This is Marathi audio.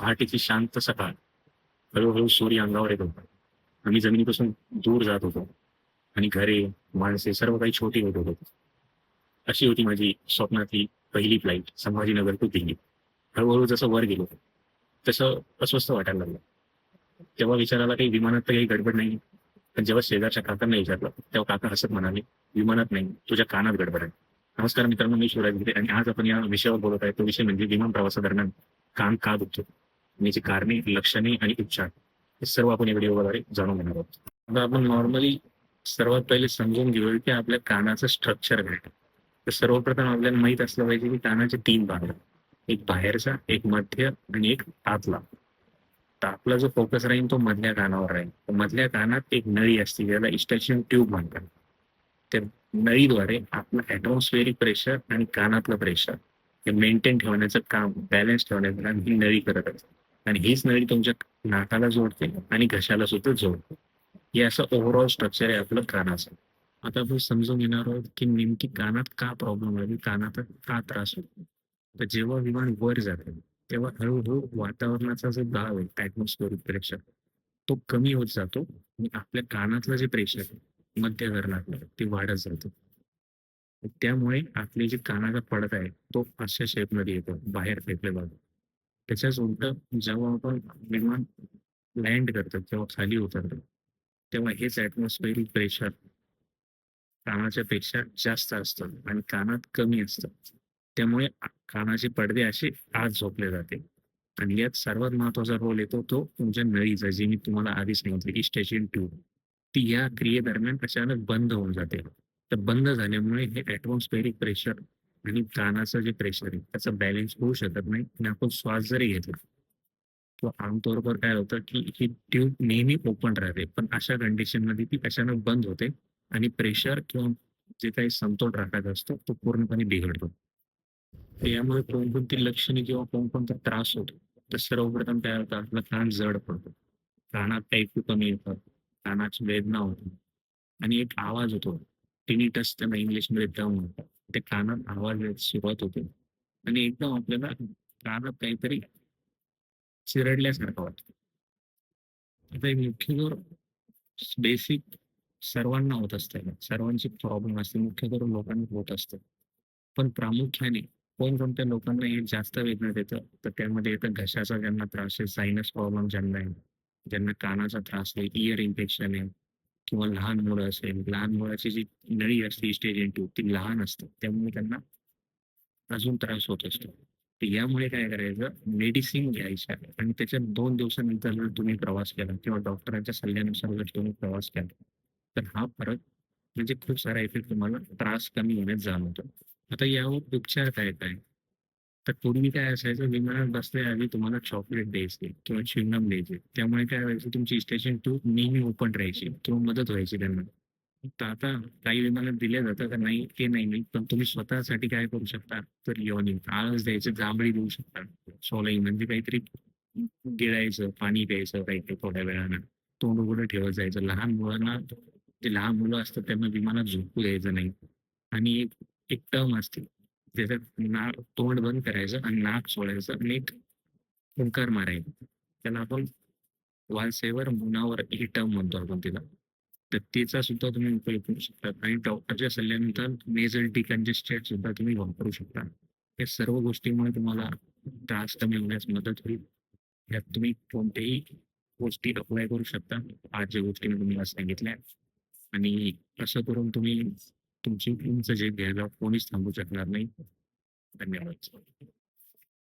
पहाटेची शांत सकाळ हळूहळू सूर्य अंगावर येत होता. आम्ही जमिनीपासून दूर जात होतो. आणि घरे माणसे सर्व काही छोटी होत होते. अशी होती माझी स्वप्नातली पहिली फ्लाईट संभाजीनगर टू दिल्ली. हळूहळू जसं वर गेलो तसं अस्वस्थ वाटायला लागलं. तेव्हा विचारायला काही विमानात तर काही गडबड नाही. पण जेव्हा शेजारच्या काकांना विचारलं तेव्हा काका हसत म्हणाले विमानात नाही तुझ्या कानात गडबड आहे. नमस्कार मित्रांनो मी शिवराज गिरे आणि आज आपण या विषयावर बोलत आहे. तो विषय म्हणजे विमान प्रवासादरम्यान कान का दुखतो? याची कारणे लक्षणे आणि उपचार हे सर्व आपण या व्हिडिओद्वारे जाणून घेणार आहोत. आता आपण नॉर्मली सर्वात पहिले समजून घेऊया की आपल्या कानाचं स्ट्रक्चर काय तर सर्वप्रथम आपल्याला माहीत असलं पाहिजे की कानाचे तीन भाग आहेत. एक बाहेरचा एक मध्य आणि एक आतला. तर आपला जो फोकस राहील तो मधल्या कानावर राहील. तर मधल्या कानात एक नळी असते ज्याला इस्टॅशियन ट्यूब म्हणतात. त्या नळीद्वारे आपलं ऍटमॉस्फेरिक प्रेशर आणि कानातलं प्रेशर हे मेंटेन ठेवण्याचं काम बॅलन्स ठेवण्याचं काम ही नळी करत असते. आणि हीच नळी तुमच्या नाकाला जोडते आणि घशाला सुद्धा जोडते. हे असं ओव्हरऑल स्ट्रक्चर आहे आपलं कानाचं. आता आपण समजून घेणार आहोत की नेमकी कानात का प्रॉब्लेम आहे कानात का त्रास होतो? तर जेव्हा विमान वर जाते तेव्हा हळूहळू वातावरणाचा जो दाब आहे ॲटमॉस्फिअरिक प्रेशर तो कमी होत जातो आणि आपल्या कानातलं जे प्रेशर आहे मध्य ते वाढत जातं. त्यामुळे आपली जे कानाचा पडदा आहे तो अशा शेपमध्ये येतो बाहेर फेकले जातो त्याच्याच उलट जेव्हा आपण विमान लँड करतो किंवा खाली उतरतो तेव्हा हेच ॲटमॉस्फेरिक प्रेशर कानाच्या पेक्षा जास्त असतं आणि कानात कमी असतं. त्यामुळे कानाचे पडदे असे आत झोपले जाते. आणि यात सर्वात महत्त्वाचा रोल येतो तो तुमच्या नळीचा जे मी तुम्हाला आधी सांगितले की स्टेशन ट्यूब ती या क्रियेदरम्यान अचानक बंद होऊन जाते. तर बंद झाल्यामुळे हे ॲटमॉस्फेरिक प्रेशर आणि कानाचं जे प्रेशर आहे त्याचा बॅलन्स होऊ शकत नाही. आणि आपण श्वास जरी घेतला तो आमतौर काय होतं की ही ट्यूब नेहमी ओपन राहते. पण अशा कंडिशनमध्ये ती अचानक बंद होते आणि प्रेशर किंवा जे काही समतोल राखायचा असतो तो पूर्णपणे बिघडतो. यामुळे कोणकोणती लक्षणे किंवा कोणकोणता त्रास होतो तर सर्वप्रथम काय होतं आपलं कान जड पडतो. कानात ऐकू कमी येतात कानाची वेदना होते आणि एक आवाज होतो. टिनिटस त्यांना इंग्लिशमध्ये दम म्हणतात. ते कानात आवाज शिवत सुरुवात होते. आणि एकदम आपल्याला कानात काहीतरी चिरडल्यासारखं वाटतं. आता मुख्य जर बेसिक सर्वांना होत असते. सर्वांची प्रॉब्लेम असते. मुख्य करून लोकांना होत असते. पण प्रामुख्याने कोणकोणत्या लोकांना हे जास्त वेदना देतं? तर त्यामध्ये येतं घशाचा ज्यांना त्रास आहे सायनस प्रॉब्लेम ज्यांना आहे ज्यांना कानाचा त्रास आहे इयर इन्फेक्शन आहे किंवा लहान मुलं असेल लहान मुलाची जी नळी असते स्टेज ट्यूब ती लहान असते. त्यामुळे त्यांना अजून त्रास होत असतो. तर यामुळे काय करायचं? मेडिसिन घ्यायच्या आणि त्याच्या दोन दिवसानंतर जर तुम्ही प्रवास केला किंवा डॉक्टरांच्या सल्ल्यानुसार जर तुम्ही प्रवास केला तर हा फरक म्हणजे खूप सारा इफेक्ट तुम्हाला त्रास कमी होण्यात जाणवतो. आता यावर उपचार काय काय? तर पूर्वी काय असायचं विमानात बसण्याआधी तुम्हाला चॉकलेट द्यायचे किंवा चिंगम द्यायचे. त्यामुळे काय व्हायचं तुमची स्टेशन टू नेहमी ओपन राहायची किंवा मदत व्हायची त्यांना. तर आता काही विमानात दिल्या जातं का नाही ते नाही नाही पण तुम्ही स्वतःसाठी काय करू शकता? तर योनिंग आळस द्यायचं जांभळी देऊ शकता. सोलाई म्हणजे काहीतरी गिळायचं पाणी प्यायचं काहीतरी थोड्या वेळानं. तोंड उघडं ठेवत जायचं. लहान मुलांना जे लहान मुलं असतात त्यांना विमानात झोपू द्यायचं नाही. आणि एक एक टर्म असते. त्याच्यात नाक तोंड बंद करायचं आणि नाक सोडायचं नीट हुंकार ओंकार त्याला आपण वालसेवर मुनावर ही टर्म म्हणतो आपण तिला. तर त्याचा सुद्धा तुम्ही उपयोग करू शकता. आणि डॉक्टरच्या सल्ल्यानंतर नेझल डिकंजेस्टेड सुद्धा तुम्ही वापरू शकता. या सर्व गोष्टीमुळे तुम्हाला त्रास कमी होण्यास मदत होईल. यात तुम्ही कोणत्याही गोष्टी अप्लाय करू शकता. आज ज्या गोष्टी मी तुम्हाला सांगितल्या. आणि असं करून तुम्ही तुमची उंच जे घ्यायला कोणीच थांबू शकणार नाही. धन्यवाद.